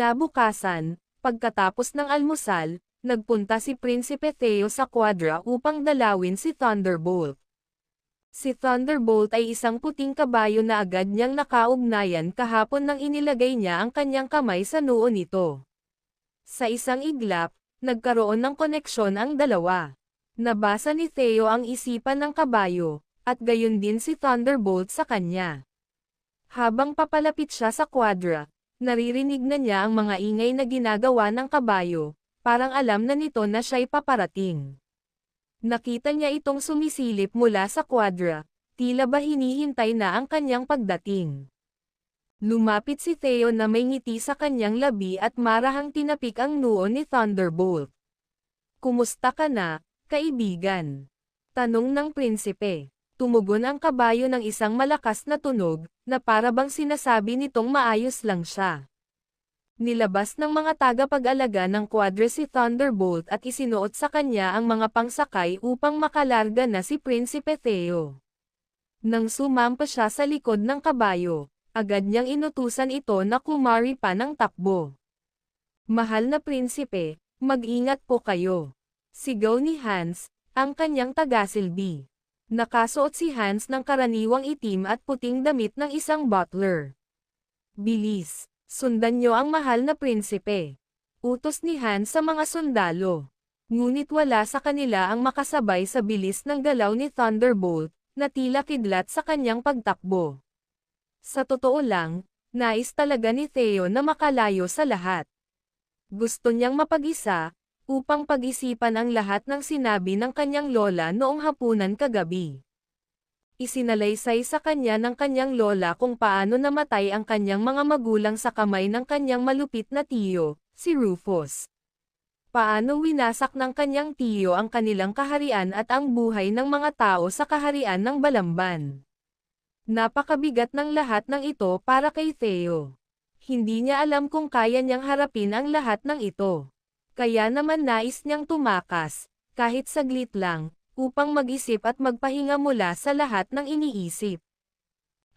Kinabukasan, pagkatapos ng almusal, nagpunta si Prinsipe Theo sa kwadra upang dalawin si Thunderbolt. Si Thunderbolt ay isang puting kabayo na agad niyang nakaugnayan kahapon nang inilagay niya ang kanyang kamay sa noo nito. Sa isang iglap, nagkaroon ng koneksyon ang dalawa. Nabasa ni Theo ang isipan ng kabayo, at gayon din si Thunderbolt sa kanya. Habang papalapit siya sa kwadra, naririnig na niya ang mga ingay na ginagawa ng kabayo, parang alam na nito na siya'y paparating. Nakita niya itong sumisilip mula sa kwadra, tila ba hinihintay na ang kanyang pagdating. Lumapit si Theo na may ngiti sa kanyang labi at marahang tinapik ang noo ni Thunderbolt. Kumusta ka na, kaibigan? Tanong ng prinsipe tumugon ang kabayo ng isang malakas na tunog, na para bang sinasabi nitong maayos lang siya. Nilabas ng mga tagapag-alaga ng kwadre si Thunderbolt at isinuot sa kanya ang mga pangsakay upang makalarga na si Prinsipe Theo. Nang sumampa siya sa likod ng kabayo, agad niyang inutusan ito na kumari pa ng takbo. Mahal na prinsipe, mag-ingat po kayo. Sigaw ni Hans, ang kanyang tagasilbi. Nakasuot si Hans ng karaniwang itim at puting damit ng isang butler. Bilis, sundan niyo ang mahal na prinsipe. Utos ni Hans sa mga sundalo. Ngunit wala sa kanila ang makasabay sa bilis ng galaw ni Thunderbolt, na tila kidlat sa kanyang pagtakbo. Sa totoo lang, nais talaga ni Theo na makalayo sa lahat. Gusto niyang mapag-isa, upang pag-isipan ang lahat ng sinabi ng kanyang lola noong hapunan kagabi. Isinalaysay sa kanya ng kanyang lola kung paano namatay ang kanyang mga magulang sa kamay ng kanyang malupit na tiyo, si Rufus. Paano winasak ng kanyang tiyo ang kanilang kaharian at ang buhay ng mga tao sa kaharian ng Balamban. Napakabigat ng lahat ng ito para kay Theo. Hindi niya alam kung kaya niyang harapin ang lahat ng ito. Kaya naman nais niyang tumakas, kahit saglit lang, upang mag-isip at magpahinga mula sa lahat ng iniisip.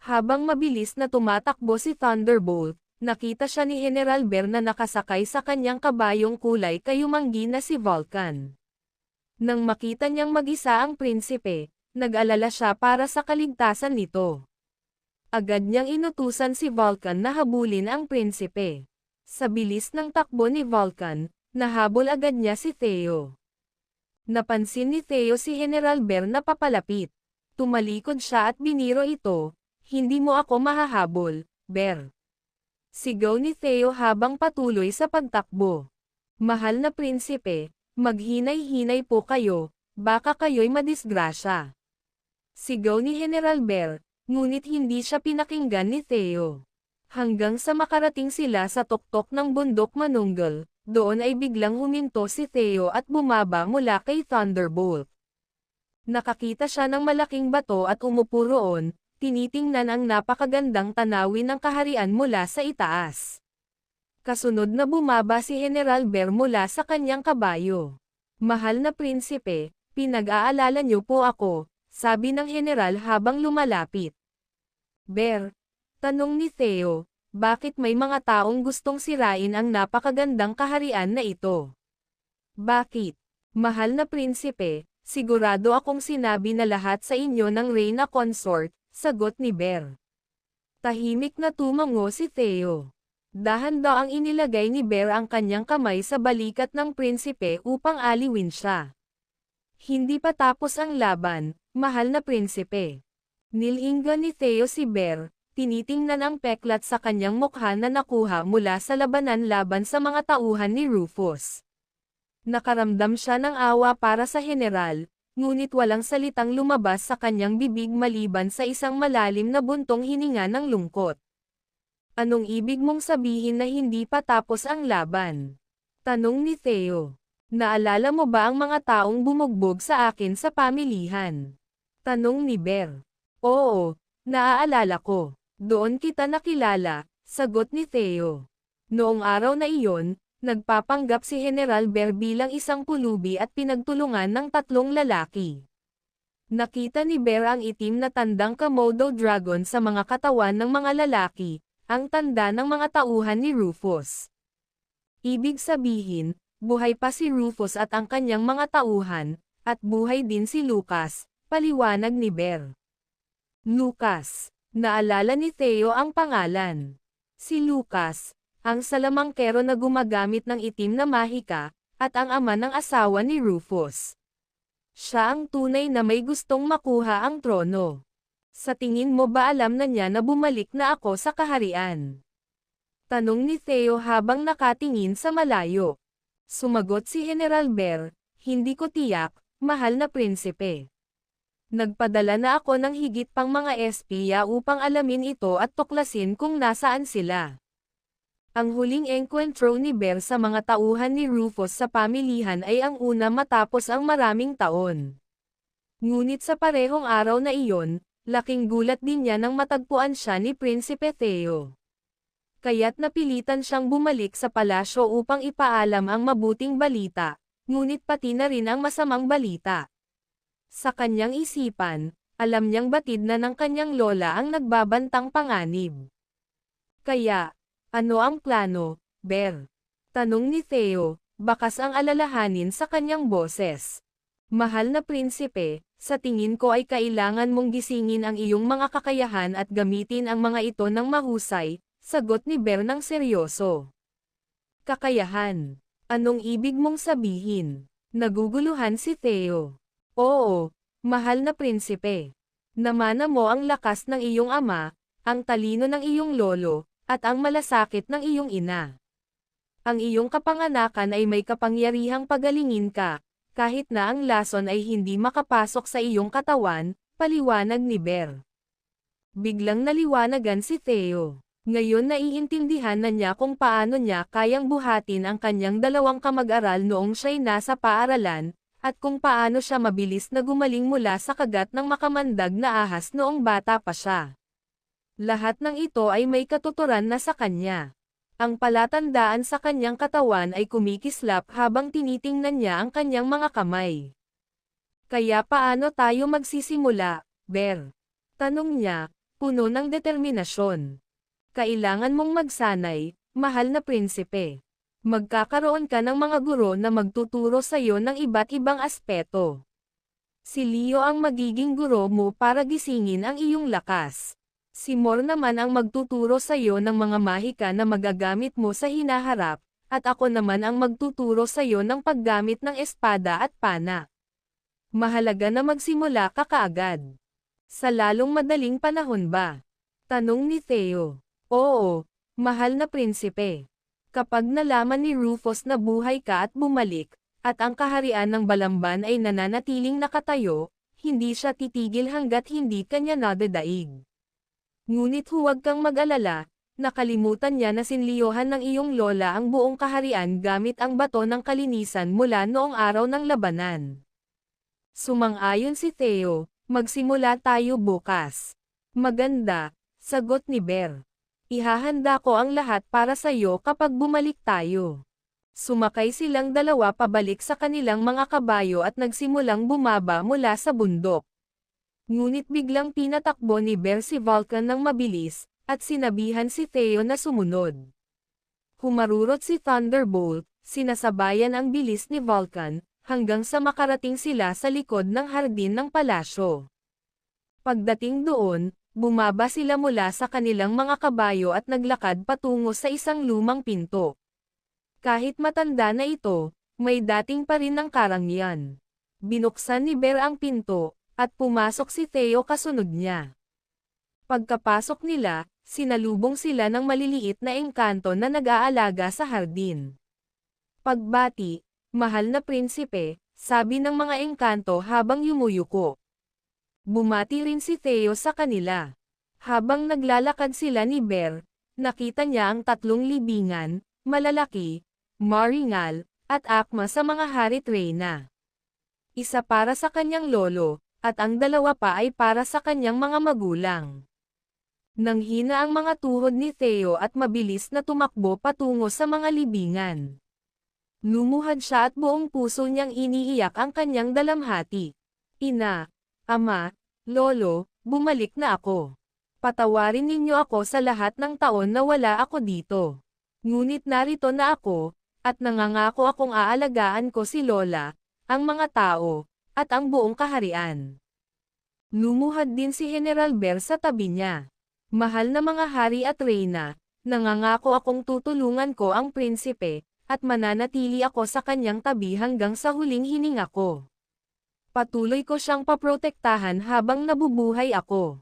Habang mabilis na tumatakbo si Thunderbolt, nakita siya ni General Bear na nakasakay sa kanyang kabayong kulay kayumanggi na si Vulcan. Nang makita niyang mag-isa ang prinsipe, nag-alala siya para sa kaligtasan nito. Agad niyang inutusan si Vulcan na habulin ang prinsipe. Sa bilis ng takbo ni Vulcan, Nahabol agad niya si Theo. Napansin ni Theo si General Bear na papalapit. Tumalikod siya at biniro ito, hindi mo ako mahahabol, Bear. Sigaw ni Theo habang patuloy sa pagtakbo. Mahal na prinsipe, maghinay-hinay po kayo, baka kayo'y madisgrasya. Sigaw ni General Bear, ngunit hindi siya pinakinggan ni Theo. Hanggang sa makarating sila sa tuktok ng bundok manunggal, doon ay biglang huminto si Theo at bumaba mula kay Thunderbolt. Nakakita siya ng malaking bato at umupo roon, tinitingnan ang napakagandang tanawin ng kaharian mula sa itaas. Kasunod na bumaba si General Bear mula sa kanyang kabayo. Mahal na prinsipe, pinag-aalala niyo po ako, sabi ng general habang lumalapit. Bear, tanong ni Theo, bakit may mga taong gustong sirain ang napakagandang kaharian na ito? Bakit? Mahal na prinsipe, sigurado akong sinabi na lahat sa inyo ng Reyna Consort, sagot ni Bear. Tahimik na tumango si Theo. Dahan daw ang inilagay ni Bear ang kanyang kamay sa balikat ng prinsipe upang aliwin siya. Hindi pa tapos ang laban, mahal na prinsipe. Nilinggan ni Theo si Bear, tinitingnan ang peklat sa kanyang mukha na nakuha mula sa labanan laban sa mga tauhan ni Rufus. Nakaramdam siya ng awa para sa general, ngunit walang salitang lumabas sa kanyang bibig maliban sa isang malalim na buntong hininga ng lungkot. Anong ibig mong sabihin na hindi pa tapos ang laban? Tanong ni Theo. Naalala mo ba ang mga taong bumugbog sa akin sa pamilihan? Tanong ni Bear. Oo, naaalala ko. Doon kita nakilala, sagot ni Theo. Noong araw na iyon, nagpapanggap si General Bear bilang isang pulubi at pinagtulungan ng tatlong lalaki. Nakita ni Bear ang itim na tandang Komodo Dragon sa mga katawan ng mga lalaki, ang tanda ng mga tauhan ni Rufus. Ibig sabihin, buhay pa si Rufus at ang kanyang mga tauhan, at buhay din si Lucas, paliwanag ni Bear. Lucas. Naalala ni Theo ang pangalan. Si Lucas, ang salamangkero na gumagamit ng itim na mahika, at ang ama ng asawa ni Rufus. Siya ang tunay na may gustong makuha ang trono. Sa tingin mo ba alam na niya na bumalik na ako sa kaharian? Tanong ni Theo habang nakatingin sa malayo. Sumagot si General Bear, hindi ko tiyak, mahal na prinsipe. Nagpadala na ako ng higit pang mga espiya upang alamin ito at tuklasin kung nasaan sila. Ang huling enkwentro ni Bear sa mga tauhan ni Rufus sa pamilihan ay ang una matapos ang maraming taon. Ngunit sa parehong araw na iyon, laking gulat din niya nang matagpuan siya ni Prinsipe Theo. Kaya't napilitan siyang bumalik sa palasyo upang ipaalam ang mabuting balita, ngunit pati na rin ang masamang balita. Sa kanyang isipan, alam niyang batid na ng kanyang lola ang nagbabantang panganib. Kaya, ano ang plano, Bear? Tanong ni Theo, bakas ang alalahanin sa kanyang boses. Mahal na prinsipe, sa tingin ko ay kailangan mong gisingin ang iyong mga kakayahan at gamitin ang mga ito ng mahusay, sagot ni Bear ng seryoso. Kakayahan. Anong ibig mong sabihin? Naguguluhan si Theo. Oo, mahal na prinsipe. Namana mo ang lakas ng iyong ama, ang talino ng iyong lolo, at ang malasakit ng iyong ina. Ang iyong kapanganakan ay may kapangyarihang pagalingin ka, kahit na ang lason ay hindi makapasok sa iyong katawan, paliwanag ni Bear. Biglang naliwanagan si Theo. Ngayon naiintindihan na niya kung paano niya kayang buhatin ang kanyang dalawang kamag-aral noong siya'y nasa paaralan, at kung paano siya mabilis na gumaling mula sa kagat ng makamandag na ahas noong bata pa siya. Lahat ng ito ay may katuturan na sa kanya. Ang palatandaan sa kanyang katawan ay kumikislap habang tinitingnan niya ang kanyang mga kamay. Kaya paano tayo magsisimula, Bear? Tanong niya, puno ng determinasyon. Kailangan mong magsanay, mahal na prinsipe magkakaroon ka ng mga guro na magtuturo sa iyo ng iba't ibang aspeto. Si Leo ang magiging guro mo para gisingin ang iyong lakas. Si Mor naman ang magtuturo sa iyo ng mga mahika na magagamit mo sa hinaharap, at ako naman ang magtuturo sa iyo ng paggamit ng espada at pana. Mahalaga na magsimula ka kaagad. Sa lalong madaling panahon ba? Tanong ni Theo. Oo, mahal na prinsipe. Kapag nalaman ni Rufus na buhay ka at bumalik, at ang kaharian ng Balamban ay nananatiling nakatayo, hindi siya titigil hanggat hindi kanya nadadaig. Ngunit huwag kang mag-alala, nakalimutan niya na sinliyohan ng iyong lola ang buong kaharian gamit ang bato ng kalinisan mula noong araw ng labanan. Sumang-ayon si Theo, magsimula tayo bukas. Maganda, sagot ni Bear. Ihahanda ko ang lahat para sa iyo kapag bumalik tayo. Sumakay silang dalawa pabalik sa kanilang mga kabayo at nagsimulang bumaba mula sa bundok. Ngunit biglang pinatakbo ni Bear si Vulcan ng mabilis, at sinabihan si Theo na sumunod. Humarurot si Thunderbolt, sinasabayan ang bilis ni Vulcan, hanggang sa makarating sila sa likod ng hardin ng palasyo. Pagdating doon, Bumaba sila mula sa kanilang mga kabayo at naglakad patungo sa isang lumang pinto. Kahit matanda na ito, may dating pa rin ng karangyan. Binuksan ni Bear ang pinto, at pumasok si Theo kasunod niya. Pagkapasok nila, sinalubong sila ng maliliit na engkanto na nag-aalaga sa hardin. Pagbati, mahal na prinsipe, sabi ng mga engkanto habang yumuyuko. Bumati rin si Theo sa kanila. Habang naglalakad sila ni Bear, nakita niya ang tatlong libingan, malalaki, maringal, at akma sa mga harit reyna. Isa para sa kanyang lolo, at ang dalawa pa ay para sa kanyang mga magulang. Nang hina ang mga tuhod ni Theo at mabilis na tumakbo patungo sa mga libingan. Lumuhad siya at buong puso niyang iniiyak ang kanyang dalamhati. Ina, Ama, Lolo, bumalik na ako. Patawarin ninyo ako sa lahat ng taon na wala ako dito. Ngunit narito na ako, At nangangako akong aalagaan ko si Lola, ang mga tao, at ang buong kaharian. Lumuhad din si General Bear sa tabi niya. Mahal na mga hari at reyna, nangangako akong tutulungan ko ang prinsipe, at mananatili ako sa kanyang tabi hanggang sa huling hininga ko. Patuloy ko siyang paprotektahan habang nabubuhay ako.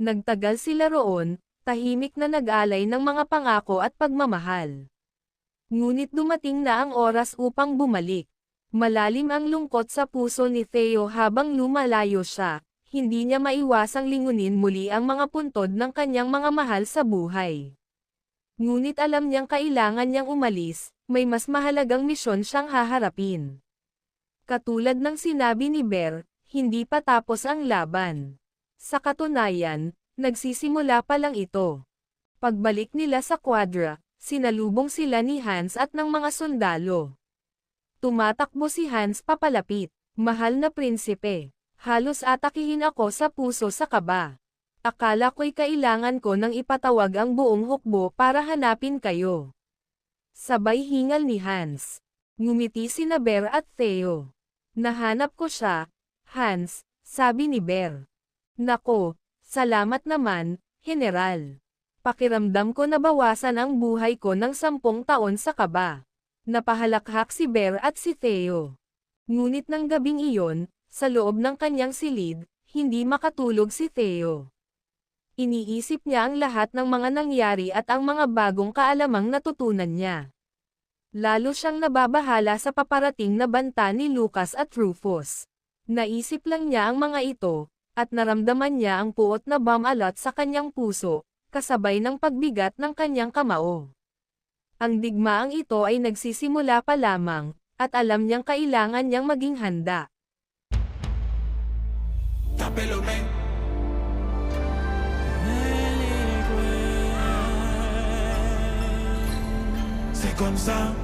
Nagtagal sila roon, tahimik na nag-alay ng mga pangako at pagmamahal. Ngunit dumating na ang oras upang bumalik. Malalim ang lungkot sa puso ni Theo habang lumalayo siya, hindi niya maiwasang lingunin muli ang mga puntod ng kanyang mga mahal sa buhay. Ngunit alam niyang kailangan niyang umalis, may mas mahalagang misyon siyang haharapin. Katulad ng sinabi ni Bear, hindi pa tapos ang laban. Sa katunayan, nagsisimula pa lang ito. Pagbalik nila sa Quadra, sinalubong sila ni Hans at ng mga sundalo. Tumatakbo si Hans papalapit, mahal na prinsipe. Halos atakihin ako sa puso sa kaba. Akala ko'y kailangan ko nang ipatawag ang buong hukbo para hanapin kayo. Sabay hingal ni Hans. Ngumiti si na Bear at Theo. Nahanap ko siya, Hans, sabi ni Bear. Nako, salamat naman, General. Pakiramdam ko nabawasan ang buhay ko ng sampung taon sa kaba. Napahalakhak si Bear at si Theo. Ngunit ng gabing iyon, sa loob ng kanyang silid, hindi makatulog si Theo. Iniisip niya ang lahat ng mga nangyari at ang mga bagong kaalamang natutunan niya. Lalo siyang nababahala sa paparating na banta ni Lucas at Rufus. Naisip lang niya ang mga ito, at naramdaman niya ang puot na bamalot sa kanyang puso, kasabay ng pagbigat ng kanyang kamao. Ang digmaang ito ay nagsisimula pa lamang, at alam niyang kailangan niyang maging handa. Tapelo men comme ça